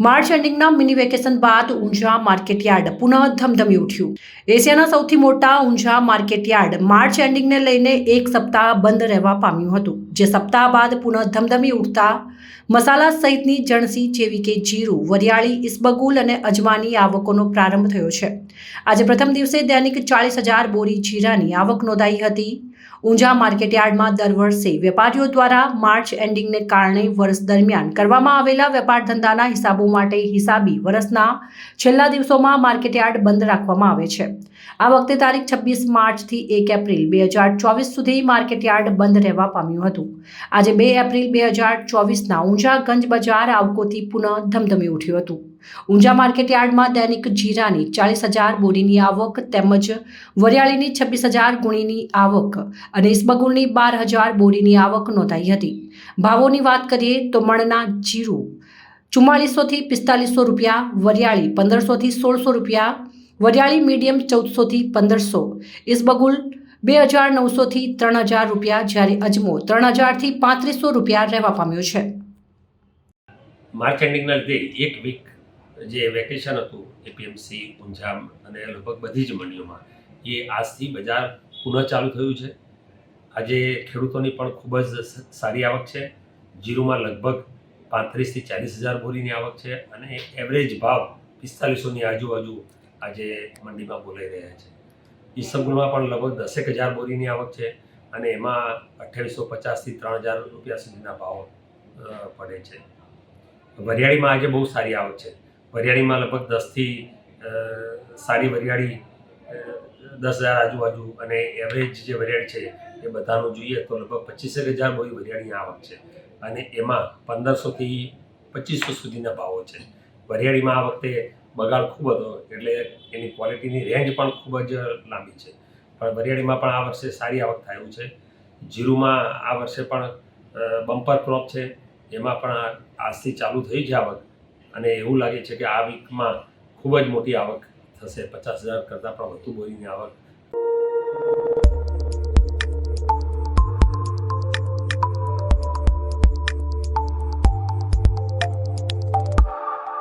March એન્ડિંગના mini vacation બાદ Unjha market yard પુનઃ ધમધમી ઉઠ્યું. એશિયાના સૌથી મોટા ઊંઝા માર્કેટયાર્ડ માર્ચ એન્ડિંગને લઈને એક સપ્તાહ બંધ રહેવા પામ્યું હતું, જે સપ્તાહ બાદ પુનઃ ધમધમી ઉઠતા મસાલા સહિતની જણસી જેવી કે જીરું, વરિયાળી ઇસબગુલ અને અજમાની આવકોનો પ્રારંભ થયો છે. આજે પ્રથમ દિવસે દૈનિક ચાલીસ હજાર બોરી જીરાની આવક નોંધાઈ હતી. ઊંઝા માર્કેટયાર્ડમાં દર વર્ષે વેપારીઓ દ્વારા માર્ચ એન્ડિંગને કારણે વર્ષ દરમિયાન કરવામાં આવેલા વેપાર ધંધાના હિસાબો માટે હિસાબી વર્ષના છેલ્લા દિવસોમાં માર્કેટયાર્ડ બંધ રાખવામાં આવે છે. આ વખતે તારીખ છવ્વીસ માર્ચથી એક એપ્રિલ બે હજાર ચોવીસ સુધી માર્કેટયાર્ડ બંધ રહેવા પામ્યું હતું. આજે બે એપ્રિલ બે હજાર ચોવીસના ઊંઝા ગંજ બજાર આવકોથી પુનઃ ધમધમી ઉઠ્યું હતું. ઊંઝા માર્કેટયાર્ડમાં દૈનિક જીરાની ચાલીસ હજાર બોરીની આવક તેમજ વરિયાળીની છવ્વીસ હજાર ગુણીની આવક અને ઇસ્બગુલની બાર હજાર બોરીની આવક નોંધાઈ હતી. ભાવોની વાત કરીએ તો મણના જીરું ચુમ્માળીસોથી પિસ્તાલીસો રૂપિયા, વરિયાળી પંદરસોથી સોળસો રૂપિયા, વરિયાળી મીડિયમ ચૌદસોથી પંદરસો ઇસ્બગુલ બે હજાર નવસોથી ત્રણ હજાર રૂપિયા જ્યારે અજમો ત્રણ હજારથી પાંત્રીસો રૂપિયા રહેવા પામ્યો છે. માર્કેટિંગના લીધે એક વીક જે વેકેશન હતું એપીએમસી ઊંઝામ અને લગભગ બધી જ મંડીઓમાં, એ આજથી બજાર પુનઃ ચાલુ થયું છે. આજે ખેડૂતોની પણ ખૂબ જ સારી આવક છે. જીરુમાં લગભગ પાંત્રીસથી ચાલીસ હજાર બોરીની આવક છે અને એવરેજ ભાવ પિસ્તાલીસોની આજુબાજુ આજે મંડીમાં બોલાઈ રહ્યા છે. ઈસબગુલમાં પણ લગભગ દસેક હજાર બોરીની આવક છે અને એમાં અઠ્યાવીસો પચાસથી ત્રણ હજાર રૂપિયા સુધીના ભાવ પડે છે. વરિયાળીમાં આજે બહુ સારી આવક છે. વરિયાળીમાં લગભગ દસથી સારી વરિયાળી દસ હજાર આજુબાજુ અને એવરેજ જે વરિયાળી છે એ બધાનું જોઈએ તો લગભગ પચીસેક હજાર બોરી વરિયાળી આવક છે. અને એમાં પંદરસોથી પચીસો સુધીના ભાવો છે. વરિયાળીમાં આ વખતે બગાડ ખૂબ હતો એટલે એની ક્વોલિટીની રેન્જ પણ ખૂબ જ લાંબી છે. પણ વરિયાળીમાં પણ આ વર્ષે સારી આવક થયું છે. જીરુમાં આ વર્ષે પણ બમ્પર ક્રોપ છે. એમાં પણ આજથી ચાલુ થઈ છે આવક અને એવું લાગે છે કે આ વીકમાં ખૂબ જ મોટી આવક થશે. પચાસ હજાર કરતાં પણ વધુ બોરીની આવક